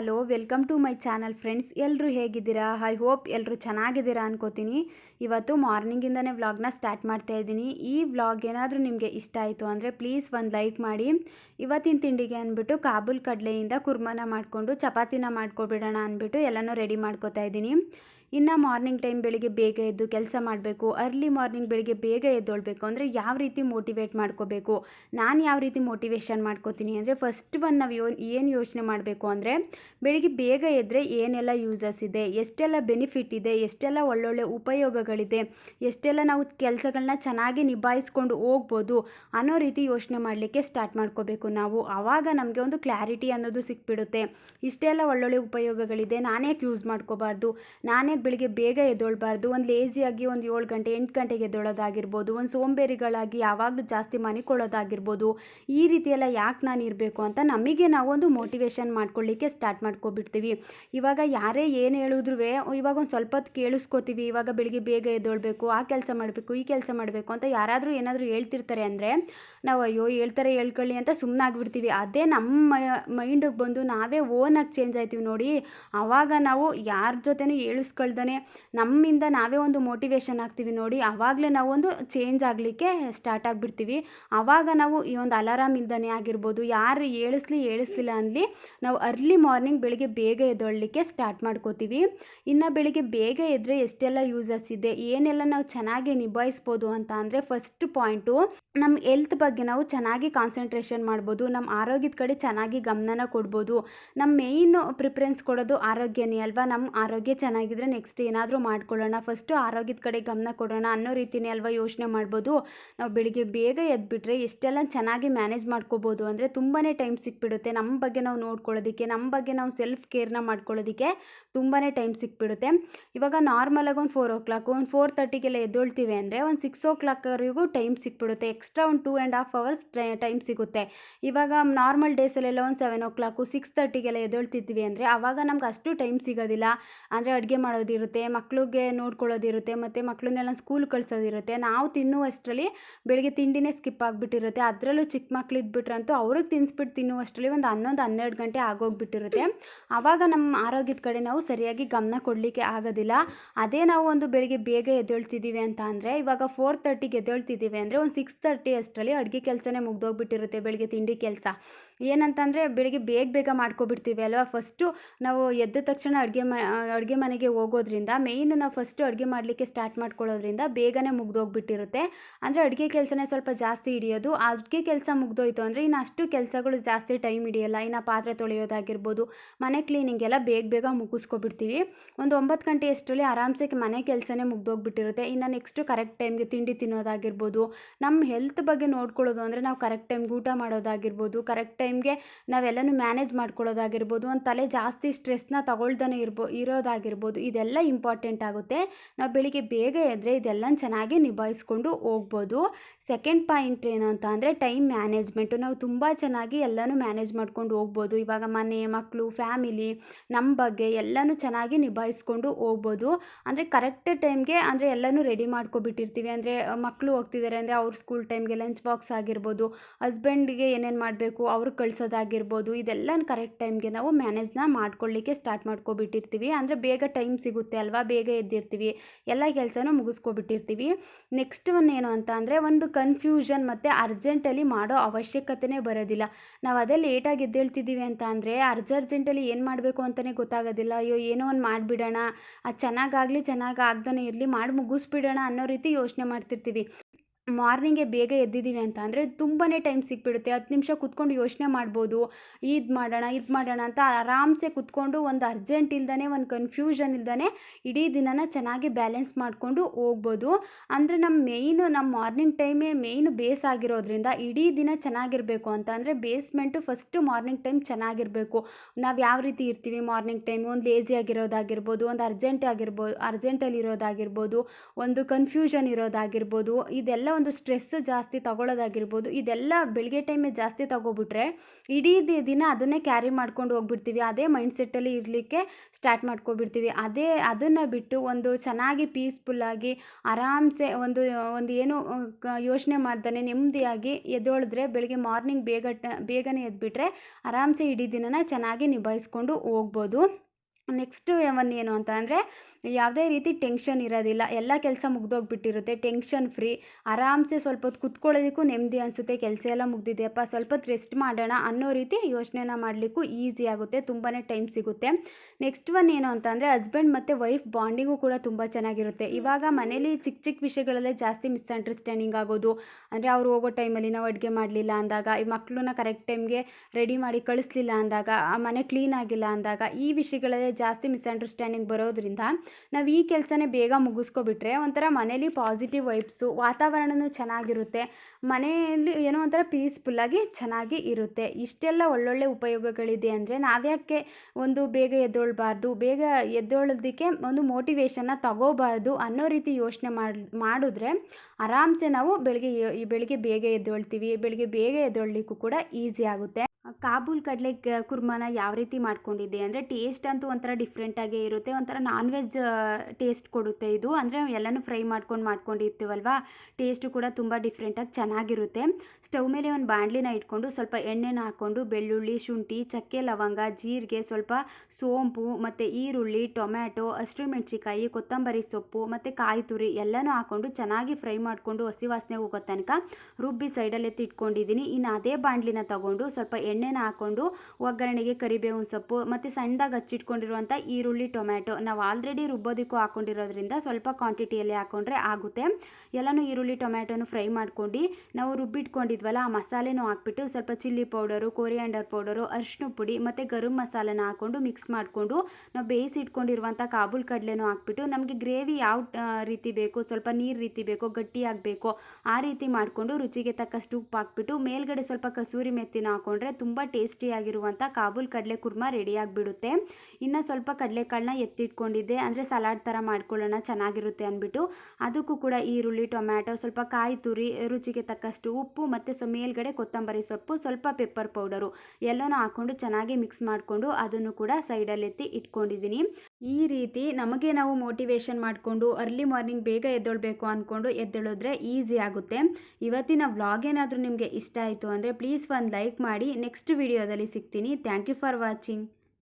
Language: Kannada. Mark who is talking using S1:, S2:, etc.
S1: Hello, welcome to my channel friends. ಎಲ್ಲರೂ ಹೇಗಿದ್ದೀರಾ? ಐ ಹೋಪ್ ಎಲ್ಲರೂ ಚೆನ್ನಾಗಿದ್ದೀರಾ ಅನ್ಕೋತೀನಿ. ಇವತ್ತು ಮಾರ್ನಿಂಗಿಂದನೇ ವ್ಲಾಗ್ನ ಸ್ಟಾರ್ಟ್ ಮಾಡ್ತಾ ಇದ್ದೀನಿ. ಈ ವ್ಲಾಗ್ ಏನಾದರೂ ನಿಮಗೆ ಇಷ್ಟ ಆಯಿತು ಅಂದರೆ ಪ್ಲೀಸ್ ಒಂದು ಲೈಕ್ ಮಾಡಿ. ಇವತ್ತಿನ ತಿಂಡಿಗೆ ಅಂದ್ಬಿಟ್ಟು ಕಾಬೂಲ್ ಕಡಲೆಯಿಂದ ಕುರ್ಮನ ಮಾಡಿಕೊಂಡು, ಚಪಾತಿನ ಮಾಡ್ಕೊಬಿಡೋಣ ಅಂದ್ಬಿಟ್ಟು ಎಲ್ಲನೂ ರೆಡಿ ಮಾಡ್ಕೋತಾ ಇದ್ದೀನಿ. ಇನ್ನು ಮಾರ್ನಿಂಗ್ ಟೈಮ್ ಬೆಳಿಗ್ಗೆ ಬೇಗ ಎದ್ದು ಕೆಲಸ ಮಾಡಬೇಕು ಅರ್ಲಿ ಮಾರ್ನಿಂಗ್ ಬೆಳಿಗ್ಗೆ ಬೇಗ ಎದ್ದೊಳ್ಬೇಕು ಅಂದರೆ ಯಾವ ರೀತಿ ಮೋಟಿವೇಟ್ ಮಾಡ್ಕೋಬೇಕು? ನಾನು ಯಾವ ರೀತಿ ಮೋಟಿವೇಶನ್ ಮಾಡ್ಕೋತೀನಿ ಅಂದರೆ ಫಸ್ಟ್ ಒಂದು ನಾವು ಯೋ, ಏನು ಯೋಚನೆ ಮಾಡಬೇಕು ಅಂದರೆ ಬೆಳಿಗ್ಗೆ ಬೇಗ ಎದ್ದರೆ ಏನೆಲ್ಲ ಯೂಸಸ್ ಇದೆ, ಎಷ್ಟೆಲ್ಲ ಬೆನಿಫಿಟ್ ಇದೆ, ಎಷ್ಟೆಲ್ಲ ಒಳ್ಳೊಳ್ಳೆ ಉಪಯೋಗಗಳಿದೆ, ಎಷ್ಟೆಲ್ಲ ನಾವು ಕೆಲಸಗಳನ್ನ ಚೆನ್ನಾಗಿ ನಿಭಾಯಿಸ್ಕೊಂಡು ಹೋಗ್ಬೋದು ಅನ್ನೋ ರೀತಿ ಯೋಚನೆ ಮಾಡಲಿಕ್ಕೆ ಸ್ಟಾರ್ಟ್ ಮಾಡ್ಕೋಬೇಕು ನಾವು. ಆವಾಗ ನಮಗೆ ಒಂದು ಕ್ಲಾರಿಟಿ ಅನ್ನೋದು ಸಿಕ್ಬಿಡುತ್ತೆ. ಇಷ್ಟೆಲ್ಲ ಒಳ್ಳೊಳ್ಳೆ ಉಪಯೋಗಗಳಿದೆ, ನಾನೇ ಯೂಸ್ ಮಾಡ್ಕೋಬಾರ್ದು? ನಾನೇ ಬೆಳಿಗ್ಗೆ ಬೇಗ ಎದ್ದೊಳ್ಬಾರ್ದು. ಒಂದು ಲೇಸಿಯಾಗಿ ಒಂದು ಏಳು ಗಂಟೆ, ಎಂಟು ಗಂಟೆಗೆ ಎದ್ದೊಳೋದಾಗಿರ್ಬೋದು. ಒಂದು ಸೋಂಬೇರಿಗಳಾಗಿ ಯಾವಾಗಲೂ ಜಾಸ್ತಿ ಮನಿಕೊಳ್ಳೋದಾಗಿರ್ಬೋದು ಈ ರೀತಿಯೆಲ್ಲ ಯಾಕೆ ನಾನು ಇರಬೇಕು ಅಂತ ನಮಗೆ ನಾವೊಂದು ಮೋಟಿವೇಶನ್ ಮಾಡ್ಕೊಳ್ಳಿಕ್ಕೆ ಸ್ಟಾರ್ಟ್ ಮಾಡ್ಕೊಬಿಡ್ತೀವಿ. ಇವಾಗ ಯಾರೇ ಏನು ಹೇಳಿದ್ರು ಇವಾಗ ಒಂದು ಸ್ವಲ್ಪ ಹೊತ್ತು ಕೇಳಿಸ್ಕೋತೀವಿ. ಇವಾಗ ಬೆಳಿಗ್ಗೆ ಬೇಗ ಎದ್ದೊಳ್ಬೇಕು, ಆ ಕೆಲಸ ಮಾಡಬೇಕು, ಈ ಕೆಲಸ ಮಾಡಬೇಕು ಅಂತ ಯಾರಾದರೂ ಏನಾದರೂ ಹೇಳ್ತಿರ್ತಾರೆ ಅಂದರೆ ನಾವು ಅಯ್ಯೋ ಹೇಳ್ತಾರೆ ಹೇಳ್ಕೊಳ್ಳಿ ಅಂತ ಸುಮ್ಮನಾಗ್ಬಿಡ್ತೀವಿ ಅದೇ ನಮ್ಮ ಮೈಂಡಿಗೆ ಬಂದು ನಾವೇ ಓನಾಗಿ ಚೇಂಜ್ ಆಯ್ತೀವಿ ನೋಡಿ. ಆವಾಗ ನಾವು ಯಾರ ಜೊತೆನೂ ಹೇಳಿಸ್ಕೊಳ್ದೇ ನಮ್ಮಿಂದ ನಾವೇ ಒಂದು ಮೋಟಿವೇಶನ್ ಆಗ್ತೀವಿ ನೋಡಿ ಆವಾಗಲೇ ನಾವೊಂದು ಚೇಂಜ್ ಆಗಲಿಕ್ಕೆ ಸ್ಟಾರ್ಟ್ ಆಗಿಬಿಡ್ತೀವಿ. ಆವಾಗ ನಾವು ಈ ಒಂದು ಅಲಾರಾಮ್ ಇಲ್ದೇ ಆಗಿರ್ಬೋದು, ಯಾರು ಏಳಿಸ್ಲಿ ಏಳಿಸ್ಲಿಲ್ಲ ಅಂದಲಿ ನಾವು ಅರ್ಲಿ ಮಾರ್ನಿಂಗ್ ಬೆಳಿಗ್ಗೆ ಬೇಗ ಎದ್ದೊಳ್ಳಿಕ್ಕೆ ಸ್ಟಾರ್ಟ್ ಮಾಡ್ಕೋತೀವಿ. ಇನ್ನು ಬೆಳಿಗ್ಗೆ ಬೇಗ ಎದ್ದರೆ ಎಷ್ಟೆಲ್ಲ ಯೂಸಸ್ ಇದೆ, ಏನೆಲ್ಲ ನಾವು ಚೆನ್ನಾಗಿ ನಿಭಾಯಿಸ್ಬೋದು ಅಂತ ಅಂದರೆ ಫಸ್ಟ್ ಪಾಯಿಂಟು ನಮ್ಮ ಎಲ್ತ್ ಬಗ್ಗೆ ನಾವು ಚೆನ್ನಾಗಿ ಕಾನ್ಸಂಟ್ರೇಷನ್ ಮಾಡ್ಬೋದು ನಮ್ಮ ಆರೋಗ್ಯದ ಕಡೆ ಚೆನ್ನಾಗಿ ಗಮನನ ಕೊಡ್ಬೋದು. ನಮ್ಮ ಮೇಯ್ನ್ ಪ್ರಿಫರೆನ್ಸ್ ಕೊಡೋದು ಆರೋಗ್ಯನೇ ಅಲ್ವಾ? ನಮ್ಮ ಆರೋಗ್ಯ ಚೆನ್ನಾಗಿದ್ರೆ ನೆಕ್ಸ್ಟ್ ಏನಾದರೂ ಮಾಡ್ಕೊಳ್ಳೋಣ ಫಸ್ಟು ಆರೋಗ್ಯದ ಕಡೆ ಗಮನ ಕೊಡೋಣ ಅನ್ನೋ ರೀತಿಯೇ ಅಲ್ವಾ ಯೋಚನೆ ಮಾಡ್ಬೋದು. ನಾವು ಬೆಳಿಗ್ಗೆ ಬೇಗ ಎದ್ಬಿಟ್ರೆ ಎಷ್ಟೆಲ್ಲ ಚೆನ್ನಾಗಿ ಮ್ಯಾನೇಜ್ ಮಾಡ್ಕೋಬೋದು ಅಂದರೆ ತುಂಬಾ ಟೈಮ್ ಸಿಕ್ಬಿಡುತ್ತೆ. ನಮ್ಮ ಬಗ್ಗೆ ನಾವು ನೋಡ್ಕೊಳ್ಳೋದಕ್ಕೆ ನಮ್ಮ ಬಗ್ಗೆ ನಾವು ಸೆಲ್ಫ್ ಕೇರ್ನ ಮಾಡ್ಕೊಳ್ಳೋದಕ್ಕೆ ತುಂಬಾ ಟೈಮ್ ಸಿಕ್ಬಿಡುತ್ತೆ. ಇವಾಗ ನಾರ್ಮಲಾಗಿ ಒಂದು ಫೋರ್ ಓ ಕ್ಲಾಕ್ ಒಂದು ಫೋರ್ ತರ್ಟಿಗೆಲ್ಲ ಎದ್ದೊಳ್ತೀವಿ ಅಂದರೆ ಒಂದು ಸಿಕ್ಸ್ ಓ ಕ್ಲಾಕ್ವರೆಗೂ ಟೈಮ್ ಸಿಕ್ಬಿಡುತ್ತೆ. ಎಕ್ಸ್ಟ್ರಾ ಒಂದು two and half hours time ಸಿಗುತ್ತೆ. ಇವಾಗ ನಾರ್ಮಲ್ ಡೇಸಲ್ಲೆಲ್ಲ ಒಂದು ಸೆವೆನ್ ಓ ಕ್ಲಾಕು ಸಿಕ್ಸ್ ತರ್ಟಿಗೆಲ್ಲ ಎದ್ದೇಳ್ತಿದ್ವಿ ಅಂದರೆ ಆವಾಗ ನಮ್ಗೆ ಅಷ್ಟು ಟೈಮ್ ಸಿಗೋದಿಲ್ಲ. ಅಂದರೆ ಅಡುಗೆ ಮಾಡೋದಿರುತ್ತೆ, ಮಕ್ಳಿಗೆ ನೋಡ್ಕೊಳ್ಳೋದಿರುತ್ತೆ, ಮತ್ತು ಮಕ್ಳನ್ನೆಲ್ಲ ಸ್ಕೂಲ್ ಕಳಿಸೋದಿರುತ್ತೆ. ನಾವು ತಿನ್ನುವಷ್ಟರಲ್ಲಿ ಬೆಳಿಗ್ಗೆ ತಿಂಡಿನೇ ಸ್ಕಿಪ್ ಆಗಿಬಿಟ್ಟಿರುತ್ತೆ. ಅದರಲ್ಲೂ ಚಿಕ್ಕ ಮಕ್ಳು ಇದ್ಬಿಟ್ರಂತೂ ಅವ್ರಿಗೆ ತಿನ್ನಿಸ್ಬಿಟ್ಟು ತಿನ್ನುವಷ್ಟರಲ್ಲಿ ಒಂದು ಹನ್ನೊಂದು, ಹನ್ನೆರಡು ಗಂಟೆ ಆಗೋಗ್ಬಿಟ್ಟಿರುತ್ತೆ. ಆವಾಗ ನಮ್ಮ ಆರೋಗ್ಯದ ಕಡೆ ನಾವು ಸರಿಯಾಗಿ ಗಮನ ಕೊಡಲಿಕ್ಕೆ ಆಗೋದಿಲ್ಲ. ಅದೇ ನಾವು ಒಂದು ಬೆಳಿಗ್ಗೆ ಬೇಗ ಎದ್ದೇಳ್ತಿದ್ದೀವಿ ಅಂತ ಅಂದರೆ ಇವಾಗ ಫೋರ್ ತರ್ಟಿಗೆ ಎದ್ದೇಳ್ತಿದ್ದೀವಿ ಅಂದರೆ ಒಂದು ಸಿಕ್ಸ್ ತರ್ಟಿ ಅಷ್ಟರಲ್ಲಿ ಅಡುಗೆ ಕೆಲಸನೇ ಮುಗ್ದೋಗ್ಬಿಟ್ಟಿರುತ್ತೆ ಬೆಳಗ್ಗೆ ತಿಂಡಿ ಕೆಲಸ. ಏನಂತಂದರೆ ಬೆಳಗ್ಗೆ ಬೇಗ ಬೇಗ ಮಾಡ್ಕೊಬಿಡ್ತೀವಿ ಅಲ್ವಾ? ಫಸ್ಟು ನಾವು ಎದ್ದ ತಕ್ಷಣ ಅಡುಗೆ ಮ, ಅಡುಗೆ ಮನೆಗೆ ಹೋಗೋದ್ರಿಂದ ಮೇಯ್ನ್ ನಾವು ಫಸ್ಟು ಅಡುಗೆ ಮಾಡಲಿಕ್ಕೆ ಸ್ಟಾರ್ಟ್ ಮಾಡ್ಕೊಳ್ಳೋದ್ರಿಂದ ಬೇಗನೆ ಮುಗ್ದೋಗ್ಬಿಟ್ಟಿರುತ್ತೆ. ಅಂದರೆ ಅಡುಗೆ ಕೆಲಸನೇ ಸ್ವಲ್ಪ ಜಾಸ್ತಿ ಹಿಡಿಯೋದು. ಅಡುಗೆ ಕೆಲಸ ಮುಗ್ದೋಯ್ತು ಅಂದರೆ ಇನ್ನು ಅಷ್ಟು ಕೆಲಸಗಳು ಜಾಸ್ತಿ ಟೈಮ್ ಹಿಡಿಯಲ್ಲ. ಇನ್ನು ಪಾತ್ರೆ ತೊಳೆಯೋದಾಗಿರ್ಬೋದು, ಮನೆ ಕ್ಲೀನಿಂಗ್ ಎಲ್ಲ ಬೇಗ ಬೇಗ ಮುಗಿಸ್ಕೊಬಿಡ್ತೀವಿ. ಒಂದು ಒಂಬತ್ತು ಗಂಟೆ ಅಷ್ಟರಲ್ಲಿ ಆರಾಮ್ಸೆ ಮನೆ ಕೆಲಸನೇ ಮುಗ್ದೋಗ್ಬಿಟ್ಟಿರುತ್ತೆ. ಇನ್ನು ನೆಕ್ಸ್ಟು ಕರೆಕ್ಟ್ ಟೈಮ್ಗೆ ತಿಂಡಿ ತಿನ್ನೋದಾಗಿರ್ಬೋದು ನಮ್ಮ ಬಗ್ಗೆ ನೋಡ್ಕೊಳ್ಳೋದು ಅಂದರೆ ನಾವು ಕರೆಕ್ಟ್ ಟೈಮ್ಗೆ ಊಟ ಮಾಡೋದಾಗಿರ್ಬೋದು ಕರೆಕ್ಟ್ ಟೈಮ್ಗೆ ನಾವೆಲ್ಲನೂ ಮ್ಯಾನೇಜ್ ಮಾಡ್ಕೊಳ್ಳೋದಾಗಿರ್ಬೋದು, ಒಂದು ತಲೆ ಜಾಸ್ತಿ ಸ್ಟ್ರೆಸ್ನ ತಗೊಳ್ದೇ ಇರ್ಬೋ, ಇರೋದಾಗಿರ್ಬೋದು, ಇದೆಲ್ಲ ಇಂಪಾರ್ಟೆಂಟ್ ಆಗುತ್ತೆ. ನಾವು ಬೆಳಿಗ್ಗೆ ಬೇಗ ಎದ್ದರೆ ಇದೆಲ್ಲ ಚೆನ್ನಾಗಿ ನಿಭಾಯಿಸ್ಕೊಂಡು ಹೋಗ್ಬೋದು. ಸೆಕೆಂಡ್ ಪಾಯಿಂಟ್ ಏನು ಅಂತ ಅಂದರೆ ಟೈಮ್ ಮ್ಯಾನೇಜ್ಮೆಂಟು ನಾವು ತುಂಬ ಚೆನ್ನಾಗಿ ಎಲ್ಲನೂ ಮ್ಯಾನೇಜ್ ಮಾಡ್ಕೊಂಡು ಹೋಗ್ಬೋದು. ಇವಾಗ ಮನೆ ಮಕ್ಕಳು ಫ್ಯಾಮಿಲಿ ನಮ್ಮ ಬಗ್ಗೆ ಎಲ್ಲನೂ ಚೆನ್ನಾಗಿ ನಿಭಾಯಿಸ್ಕೊಂಡು ಹೋಗ್ಬೋದು. ಅಂದರೆ ಕರೆಕ್ಟ್ ಟೈಮ್ಗೆ ಅಂದರೆ ಎಲ್ಲನೂ ರೆಡಿ ಮಾಡ್ಕೊಬಿಟ್ಟಿರ್ತೀವಿ. ಅಂದರೆ ಮಕ್ಕಳು ಹೋಗ್ತಿದ್ದಾರೆ ಅಂದರೆ ಅವ್ರ ಸ್ಕೂಲ್ ಟೈಮ್ಗೆ ಲಂಚ್ ಬಾಕ್ಸ್ ಆಗಿರ್ಬೋದು, ಹಸ್ಬೆಂಡ್ಗೆ ಏನೇನು ಮಾಡಬೇಕು, ಅವ್ರಿಗೆ ಕಳಿಸೋದಾಗಿರ್ಬೋದು ಇದೆಲ್ಲ ಕರೆಕ್ಟ್ ಟೈಮ್ಗೆ ನಾವು ಮ್ಯಾನೇಜ್ನ ಮಾಡ್ಕೊಳ್ಳಿಕ್ಕೆ ಸ್ಟಾರ್ಟ್ ಮಾಡ್ಕೊಬಿಟ್ಟಿರ್ತೀವಿ. ಅಂದರೆ ಬೇಗ ಟೈಮ್ ಸಿಗುತ್ತೆ ಅಲ್ವಾ, ಬೇಗ ಎದ್ದಿರ್ತೀವಿ, ಎಲ್ಲ ಕೆಲಸನೂ ಮುಗಿಸ್ಕೊಬಿಟ್ಟಿರ್ತೀವಿ. ನೆಕ್ಸ್ಟ್ ಒನ್ ಏನು ಅಂತ ಅಂದರೆ, ಒಂದು ಕನ್ಫ್ಯೂಷನ್ ಮತ್ತು ಅರ್ಜೆಂಟಲ್ಲಿ ಮಾಡೋ ಅವಶ್ಯಕತೆನೇ ಬರೋದಿಲ್ಲ. ನಾವು ಅದೇ ಲೇಟಾಗಿ ಎದ್ದೇಳ್ತಿದ್ದೀವಿ ಅಂತ ಅಂದರೆ, ಅರ್ಜ ಅರ್ಜೆಂಟಲ್ಲಿ ಏನು ಮಾಡಬೇಕು ಅಂತಲೇ ಗೊತ್ತಾಗೋದಿಲ್ಲ. ಅಯ್ಯೋ, ಏನೋ ಒಂದು ಮಾಡಿಬಿಡೋಣ, ಅದು ಚೆನ್ನಾಗಾಗಲಿ ಚೆನ್ನಾಗಿ ಆಗ್ದೇ ಇರಲಿ, ಮಾಡಿ ಮುಗಿಸ್ಬಿಡೋಣ ಅನ್ನೋ ರೀತಿ ಯೋಚನೆ ಮಾಡ್ತಿರ್ತೀವಿ. ಮಾರ್ನಿಂಗೆ ಬೇಗ ಎದ್ದಿದ್ದೀವಿ ಅಂತ ಅಂದರೆ ತುಂಬಾ ಟೈಮ್ ಸಿಕ್ಬಿಡುತ್ತೆ. ಹತ್ತು ನಿಮಿಷ ಕುತ್ಕೊಂಡು ಯೋಚನೆ ಮಾಡ್ಬೋದು. ಇದು ಮಾಡೋಣ ಇದು ಮಾಡೋಣ ಅಂತ ಆರಾಮ್ಸೆ ಕುತ್ಕೊಂಡು ಒಂದು ಅರ್ಜೆಂಟ್ ಇಲ್ದೇ ಒಂದು ಕನ್ಫ್ಯೂಷನ್ ಇಲ್ದೇ ಇಡೀ ದಿನನ ಚೆನ್ನಾಗಿ ಬ್ಯಾಲೆನ್ಸ್ ಮಾಡಿಕೊಂಡು ಹೋಗ್ಬೋದು. ಅಂದರೆ ನಮ್ಮ ಮೇಯ್ನು ನಮ್ಮ ಮಾರ್ನಿಂಗ್ ಟೈಮೇ ಮೇಯ್ನ್ ಬೇಸ್ ಆಗಿರೋದ್ರಿಂದ ಇಡೀ ದಿನ ಚೆನ್ನಾಗಿರಬೇಕು ಅಂತ ಅಂದರೆ ಬೇಸ್ಮೆಂಟು ಫಸ್ಟು ಮಾರ್ನಿಂಗ್ ಟೈಮ್ ಚೆನ್ನಾಗಿರಬೇಕು. ನಾವು ಯಾವ ರೀತಿ ಇರ್ತೀವಿ ಮಾರ್ನಿಂಗ್ ಟೈಮ್ ಒಂದು ಲೇಸಿ ಆಗಿರೋದಾಗಿರ್ಬೋದು, ಒಂದು ಅರ್ಜೆಂಟ್ ಆಗಿರ್ಬೋದು ಅರ್ಜೆಂಟಲ್ಲಿ ಇರೋದಾಗಿರ್ಬೋದು ಒಂದು ಕನ್ಫ್ಯೂಷನ್ ಇರೋದಾಗಿರ್ಬೋದು, ಇದೆಲ್ಲ ಒಂದು ಸ್ಟ್ರೆಸ್ ಜಾಸ್ತಿ ತಗೊಳ್ಳೋದಾಗಿರ್ಬೋದು, ಇದೆಲ್ಲ ಬೆಳಗ್ಗೆ ಟೈಮೇ ಜಾಸ್ತಿ ತಗೊಬಿಟ್ರೆ ಇಡೀ ದಿನ ಅದನ್ನೇ ಕ್ಯಾರಿ ಮಾಡ್ಕೊಂಡು ಹೋಗ್ಬಿಡ್ತೀವಿ. ಅದೇ ಮೈಂಡ್ಸೆಟ್ಟಲ್ಲಿ ಇರಲಿಕ್ಕೆ ಸ್ಟಾರ್ಟ್ ಮಾಡ್ಕೊಬಿಡ್ತೀವಿ. ಅದೇ ಅದನ್ನು ಬಿಟ್ಟು ಒಂದು ಚೆನ್ನಾಗಿ ಪೀಸ್ಫುಲ್ಲಾಗಿ ಆರಾಮ್ಸೆ ಒಂದು ಒಂದು ಏನು ಯೋಚನೆ ಮಾಡ್ದೇ ನೆಮ್ಮದಿಯಾಗಿ ಎದ್ದೊಳಿದ್ರೆ ಬೆಳಗ್ಗೆ ಮಾರ್ನಿಂಗ್ ಬೇಗ, ಬೇಗನೆ ಎದ್ಬಿಟ್ರೆ ಆರಾಮ್ಸೆ ಇಡೀ ದಿನನ ಚೆನ್ನಾಗಿ ನಿಭಾಯಿಸ್ಕೊಂಡು ಹೋಗ್ಬೋದು. ನೆಕ್ಸ್ಟು ಒನ್ ಏನು ಅಂತ ಅಂದರೆ ಯಾವುದೇ ರೀತಿ ಟೆನ್ಷನ್ ಇರೋದಿಲ್ಲ, ಎಲ್ಲ ಕೆಲಸ ಮುಗ್ದೋಗ್ಬಿಟ್ಟಿರುತ್ತೆ ಟೆನ್ಷನ್ ಫ್ರೀ ಆರಾಮ್ಸೆ ಸ್ವಲ್ಪ ಹೊತ್ತು ಕುತ್ಕೊಳ್ಳೋದಕ್ಕೂ ನೆಮ್ಮದಿ ಅನಿಸುತ್ತೆ, ಕೆಲಸ ಎಲ್ಲ ಮುಗ್ದಿದೆಯಪ್ಪ, ಸ್ವಲ್ಪ ಹೊತ್ತು ರೆಸ್ಟ್ ಮಾಡೋಣ ಅನ್ನೋ ರೀತಿ ಯೋಚನೆನ ಮಾಡಲಿಕ್ಕೂ ಈಸಿ ಆಗುತ್ತೆ ತುಂಬಾ ಟೈಮ್ ಸಿಗುತ್ತೆ. ನೆಕ್ಸ್ಟ್ ಒನ್ ಏನು ಅಂತ ಅಂದರೆ ಹಸ್ಬೆಂಡ್ ಮತ್ತು ವೈಫ್ ಬಾಂಡಿಂಗು ಕೂಡ ತುಂಬ ಚೆನ್ನಾಗಿರುತ್ತೆ. ಇವಾಗ ಮನೇಲಿ ಚಿಕ್ಕ ಚಿಕ್ಕ ವಿಷಯಗಳಲ್ಲೇ ಜಾಸ್ತಿ ಮಿಸ್ಅಂಡರ್ಸ್ಟ್ಯಾಂಡಿಂಗ್ ಆಗೋದು, ಅಂದರೆ ಅವ್ರು ಹೋಗೋ ಟೈಮಲ್ಲಿ ನಾವು ಅಡುಗೆ ಮಾಡಲಿಲ್ಲ ಅಂದಾಗ, ಈ ಮಕ್ಕಳನ್ನ ಕರೆಕ್ಟ್ ಟೈಮ್ಗೆ ರೆಡಿ ಮಾಡಿ ಕಳಿಸ್ಲಿಲ್ಲ ಅಂದಾಗ, ಆ ಮನೆ ಕ್ಲೀನ್ ಆಗಿಲ್ಲ ಅಂದಾಗ, ಈ ವಿಷಯಗಳಲ್ಲೇ ಜಾಸ್ತಿ ಮಿಸ್ಅಂಡರ್ಸ್ಟ್ಯಾಂಡಿಂಗ್ ಬರೋದ್ರಿಂದ ನಾವು ಈ ಕೆಲಸನೇ ಬೇಗ ಮುಗಿಸ್ಕೊಬಿಟ್ರೆ ಒಂಥರ ಮನೇಲಿ ಪಾಸಿಟಿವ್ ವೈಬ್ಸು ವಾತಾವರಣವೂ ಚೆನ್ನಾಗಿರುತ್ತೆ. ಮನೆಯಲ್ಲಿ ಏನೋ ಒಂಥರ ಪೀಸ್ಫುಲ್ಲಾಗಿ ಚೆನ್ನಾಗಿ ಇರುತ್ತೆ. ಇಷ್ಟೆಲ್ಲ ಒಳ್ಳೊಳ್ಳೆ ಉಪಯೋಗಗಳಿದೆ ಅಂದರೆ ನಾವ್ಯಾಕೆ ಒಂದು ಬೇಗ ಎದ್ದೊಳ್ಬಾರ್ದು, ಬೇಗ ಎದ್ದೊಳೋದಕ್ಕೆ ಒಂದು ಮೋಟಿವೇಶನ್ನ ತಗೋಬಾರ್ದು ಅನ್ನೋ ರೀತಿ ಯೋಚನೆ ಮಾಡಿ, ಮಾಡಿದ್ರೆ ಆರಾಮ್ಸೆ ನಾವು ಬೆಳಗ್ಗೆ ಬೆಳಗ್ಗೆ ಬೇಗ ಎದ್ದೊಳ್ತೀವಿ ಬೆಳಗ್ಗೆ ಬೇಗ ಎದ್ದೊಳ್ಲಿಕ್ಕೂ ಕೂಡ ಈಸಿ ಆಗುತ್ತೆ. ಕಾಬೂಲ್ ಕಡಲೆ ಕುರ್ಮಾನ ಯಾವ ರೀತಿ ಮಾಡ್ಕೊಂಡಿದ್ದೆ ಅಂದರೆ ಟೇಸ್ಟ್ ಅಂತೂ ಒಂಥರ ಡಿಫ್ರೆಂಟಾಗೇ ಇರುತ್ತೆ, ಒಂಥರ ನಾನ್ ವೆಜ್ ಟೇಸ್ಟ್ ಕೊಡುತ್ತೆ ಇದು. ಅಂದರೆ ಎಲ್ಲನೂ ಫ್ರೈ ಮಾಡ್ಕೊಂಡು ಮಾಡ್ಕೊಂಡಿರ್ತೀವಲ್ವಾ? ಟೇಸ್ಟು ಕೂಡ ತುಂಬ ಡಿಫ್ರೆಂಟಾಗಿ ಚೆನ್ನಾಗಿರುತ್ತೆ. ಸ್ಟವ್ ಮೇಲೆ ಒಂದು ಬಾಣಲಿನ ಇಟ್ಕೊಂಡು ಸ್ವಲ್ಪ ಎಣ್ಣೆನ ಹಾಕ್ಕೊಂಡು ಬೆಳ್ಳುಳ್ಳಿ, ಶುಂಠಿ, ಚಕ್ಕೆ, ಲವಂಗ, ಜೀರಿಗೆ, ಸ್ವಲ್ಪ ಸೋಂಪು ಮತ್ತು ಈರುಳ್ಳಿ, ಟೊಮ್ಯಾಟೊ, ಹಸಿರು ಮೆಣಸಿಕಾಯಿ ಕೊತ್ತಂಬರಿ ಸೊಪ್ಪು ಮತ್ತು ಕಾಯಿ ತುರಿ ಎಲ್ಲನೂ ಹಾಕ್ಕೊಂಡು ಚೆನ್ನಾಗಿ ಫ್ರೈ ಮಾಡಿಕೊಂಡು ಹಸಿ ವಾಸನೆ ಹೋಗೋ ತನಕ ರುಬ್ಬಿ ಸೈಡಲ್ಲಿ ಎತ್ತಿಟ್ಕೊಂಡಿದ್ದೀನಿ ಇನ್ನು ಅದೇ ಬಾಣಲಿನ ತಗೊಂಡು ಸ್ವಲ್ಪ ಎಣ್ಣೆನ ಹಾಕ್ಕೊಂಡು ಒಗ್ಗರಣೆಗೆ ಕರಿಬೇವಿನ ಸೊಪ್ಪು ಮತ್ತು ಸಣ್ಣದಾಗಿ ಹಚ್ಚಿಟ್ಕೊಂಡಿರುವಂಥ ಈರುಳ್ಳಿ, ಟೊಮ್ಯಾಟೊ ನಾವು ಆಲ್ರೆಡಿ ರುಬ್ಬೋದಕ್ಕೂ ಹಾಕೊಂಡಿರೋದ್ರಿಂದ ಸ್ವಲ್ಪ ಕ್ವಾಂಟಿಟಿಯಲ್ಲಿ ಹಾಕೊಂಡ್ರೆ ಆಗುತ್ತೆ. ಎಲ್ಲನೂ ಈರುಳ್ಳಿ, ಟೊಮ್ಯಾಟೊನು ಫ್ರೈ ಮಾಡ್ಕೊಂಡು ನಾವು ರುಬ್ಬಿಟ್ಕೊಂಡಿದ್ವಲ್ಲ ಆ ಮಸಾಲೆನೂ ಹಾಕ್ಬಿಟ್ಟು ಸ್ವಲ್ಪ ಚಿಲ್ಲಿ ಪೌಡರು ಕೋರಿಯಾಂಡರ್ ಪೌಡರು ಅರಿಶಿನ ಪುಡಿ ಮತ್ತು ಗರಂ ಮಸಾಲೆನ ಹಾಕ್ಕೊಂಡು ಮಿಕ್ಸ್ ಮಾಡಿಕೊಂಡು ನಾವು ಬೇಯಿಸಿಟ್ಕೊಂಡಿರುವಂಥ ಕಾಬೂಲ್ ಕಡಲೆನೂ ಹಾಕ್ಬಿಟ್ಟು ನಮಗೆ ಗ್ರೇವಿ ಯಾವ ರೀತಿ ಬೇಕು, ಸ್ವಲ್ಪ ನೀರು ರೀತಿ ಬೇಕೋ ಗಟ್ಟಿಯಾಗಬೇಕು ಆ ರೀತಿ ಮಾಡಿಕೊಂಡು ರುಚಿಗೆ ತಕ್ಕಷ್ಟು ಉಪ್ಪು ಹಾಕ್ಬಿಟ್ಟು ಮೇಲ್ಗಡೆ ಸ್ವಲ್ಪ ಕಸೂರಿ ಮೆತ್ತಿನ ಹಾಕ್ಕೊಂಡ್ರೆ ತುಂಬ ಟೇಸ್ಟಿಯಾಗಿರುವಂಥ ಕಾಬೂಲ್ ಕಡಲೆ ಕುರ್ಮ ರೆಡಿಯಾಗಿಬಿಡುತ್ತೆ ಇನ್ನು ಸ್ವಲ್ಪ ಕಡಲೆಕಾಳನ್ನ ಎತ್ತಿಟ್ಕೊಂಡಿದ್ದೆ. ಅಂದರೆ ಸಲಾಡ್ ಥರ ಮಾಡ್ಕೊಳ್ಳೋಣ, ಚೆನ್ನಾಗಿರುತ್ತೆ ಅಂದ್ಬಿಟ್ಟು. ಅದಕ್ಕೂ ಕೂಡ ಈರುಳ್ಳಿ, ಟೊಮ್ಯಾಟೊ, ಸ್ವಲ್ಪ ಕಾಯಿ ತುರಿ, ರುಚಿಗೆ ತಕ್ಕಷ್ಟು ಉಪ್ಪು ಮತ್ತು ಸೊ, ಮೇಲ್ಗಡೆ ಕೊತ್ತಂಬರಿ ಸೊಪ್ಪು, ಸ್ವಲ್ಪ ಪೆಪ್ಪರ್ ಪೌಡರು ಎಲ್ಲನೂ ಹಾಕ್ಕೊಂಡು ಚೆನ್ನಾಗಿ ಮಿಕ್ಸ್ ಮಾಡಿಕೊಂಡು ಅದನ್ನು ಕೂಡ ಸೈಡಲ್ಲಿ ಎತ್ತಿ ಇಟ್ಕೊಂಡಿದ್ದೀನಿ. ಈ ರೀತಿ ನಮಗೆ ನಾವು ಮೋಟಿವೇಶನ್ ಮಾಡಿಕೊಂಡು ಅರ್ಲಿ ಮಾರ್ನಿಂಗ್ ಬೇಗ ಎದ್ದೊಳ್ಬೇಕು ಅಂದ್ಕೊಂಡು ಎದ್ದೇಳಿದ್ರೆ ಈಸಿ ಆಗುತ್ತೆ. ಇವತ್ತಿನ ವ್ಲಾಗ್ ಏನಾದರೂ ನಿಮಗೆ ಇಷ್ಟ ಆಯಿತು ಅಂದರೆ ಪ್ಲೀಸ್ ಒಂದು ಲೈಕ್ ಮಾಡಿ ನೆಕ್ಸ್ಟ್ ವಿಡಿಯೋದಲ್ಲಿ ಸಿಗ್ತೀನಿ. Thank you for watching